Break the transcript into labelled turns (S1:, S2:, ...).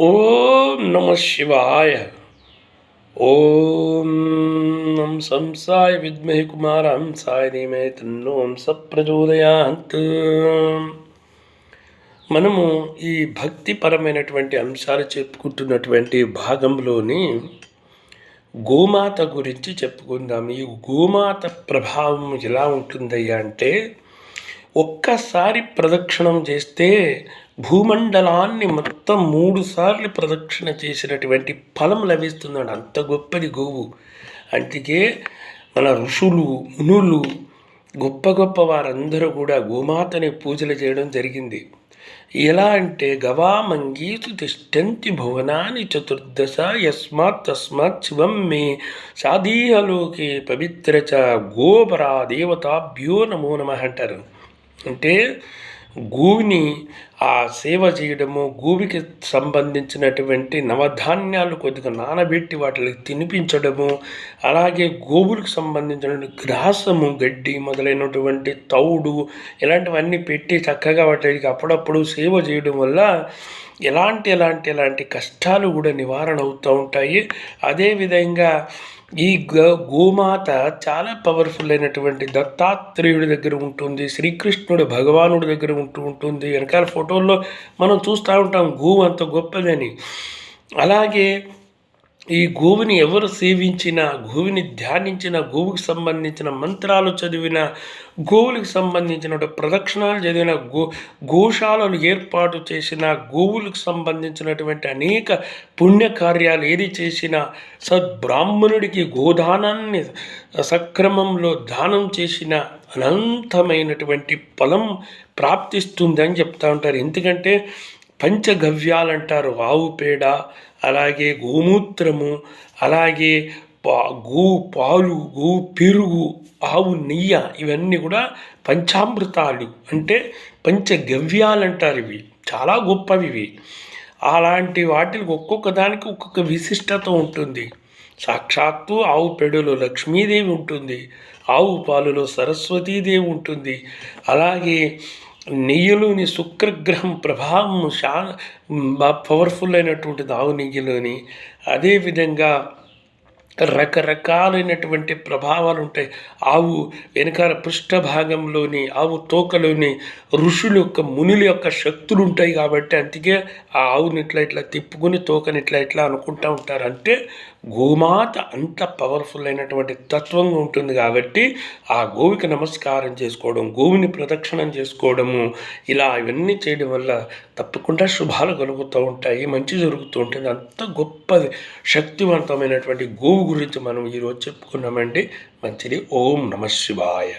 S1: ఓం నమ శివాయ. ఓం నం సంసాయ విద్మహి కుమార హంసాయ ధీమే తన్నో హంస ప్రచోదయాంత్ మనము ఈ భక్తిపరమైనటువంటి అంశాలు చెప్పుకుంటున్నటువంటి భాగంలోని గోమాత గురించి చెప్పుకుందాం. ఈ గోమాత ప్రభావం ఎలా ఉంటుందయ్యా అంటే ఒక్కసారి ప్రదక్షిణం చేస్తే భూమండలాన్ని మొత్తం మూడు సార్లు ప్రదక్షిణ చేసినటువంటి ఫలం లభిస్తున్నాడు అంత గొప్పది గోవు. అందుకే మన ఋషులు మునులు గొప్ప గొప్ప వారందరూ కూడా గోమాతని పూజలు చేయడం జరిగింది. ఎలా అంటే గవామంగీసు తిష్టంతి భువనాన్ని చతుర్దశ యస్మాత్ తస్మాత్ శివం మే సాధీహలోకి పవిత్రచ గోపరా దేవతాభ్యో నమో నమ అంటారు. అంటే గూవిని ఆ సేవ చేయడము గూవికి సంబంధించినటువంటి నవధాన్యాలు కొద్దిగా నానబెట్టి వాటికి తినిపించడము అలాగే గోవులకు సంబంధించిన గ్రాసము గడ్డి మొదలైనటువంటి తౌడు ఇలాంటివన్నీ పెట్టి చక్కగా వాటికి అప్పుడప్పుడు సేవ చేయడం వల్ల ఎలాంటి ఎలాంటి ఎలాంటి కష్టాలు కూడా నివారణ అవుతూ ఉంటాయి అదేవిధంగా ఈ గ గోమాత చాలా పవర్ఫుల్ అయినటువంటి దత్తాత్రేయుడి దగ్గర ఉంటుంది శ్రీకృష్ణుడు భగవానుడి దగ్గర ఉంటూ ఉంటుంది. వెనకాల ఫోటోల్లో మనం చూస్తూ ఉంటాం గోవు అంత గొప్పదని. అలాగే ఈ గోవుని ఎవరు సేవించినా గోవుని ధ్యానించిన గోవుకి సంబంధించిన మంత్రాలు చదివిన గోవులకు సంబంధించిన ప్రదక్షిణాలు చదివిన గో గోశాలలు ఏర్పాటు చేసిన గోవులకు సంబంధించినటువంటి అనేక పుణ్యకార్యాలు ఏది చేసినా సద్బ్రాహ్మణుడికి గోదానాన్ని సక్రమంలో దానం చేసిన అనంతమైనటువంటి ఫలం ప్రాప్తిస్తుందని చెప్తా ఉంటారు. ఎందుకంటే పంచగవ్యాలంటారు ఆవు పేడ అలాగే గోమూత్రము అలాగే పా గో పాలు గో పెరుగు ఆవు నెయ్య ఇవన్నీ కూడా పంచామృతాలు అంటే పంచగవ్యాలు అంటారు ఇవి. చాలా గొప్పవి ఇవి. అలాంటి వాటికి ఒక్కొక్క దానికి ఒక్కొక్క విశిష్టత ఉంటుంది. సాక్షాత్తు ఆవు పెడులో లక్ష్మీదేవి ఉంటుంది. ఆవు పాలులో సరస్వతీదేవి ఉంటుంది. అలాగే నెయ్యిలోని శుక్రగ్రహం ప్రభావం చాలా పవర్ఫుల్ అయినటువంటిది ఆవు నెయ్యిలోని. అదేవిధంగా రకరకాలైనటువంటి ప్రభావాలు ఉంటాయి ఆవు వెనకాల పృష్ఠభాగంలోని ఆవు తోకలోని ఋషుల యొక్క మునుల యొక్క శక్తులు ఉంటాయి కాబట్టి అందుకే ఆ ఆవుని ఇట్లా ఇట్లా తిప్పుకుని తోకని ఇట్లా ఇట్లా అనుకుంటూ ఉంటారు. అంటే గోమాత అంత పవర్ఫుల్ అయినటువంటి తత్వంగా ఉంటుంది కాబట్టి ఆ గోవికి నమస్కారం చేసుకోవడం గోవిని ప్రదక్షిణం చేసుకోవడము ఇలా ఇవన్నీ చేయడం వల్ల తప్పకుండా శుభాలు కలుగుతూ ఉంటాయి మంచి జరుగుతూ ఉంటుంది. అంత గొప్పది శక్తివంతమైనటువంటి గోవు గురించి మనం ఈరోజు చెప్పుకున్నామండి మంచిది. ఓం నమ శివాయ.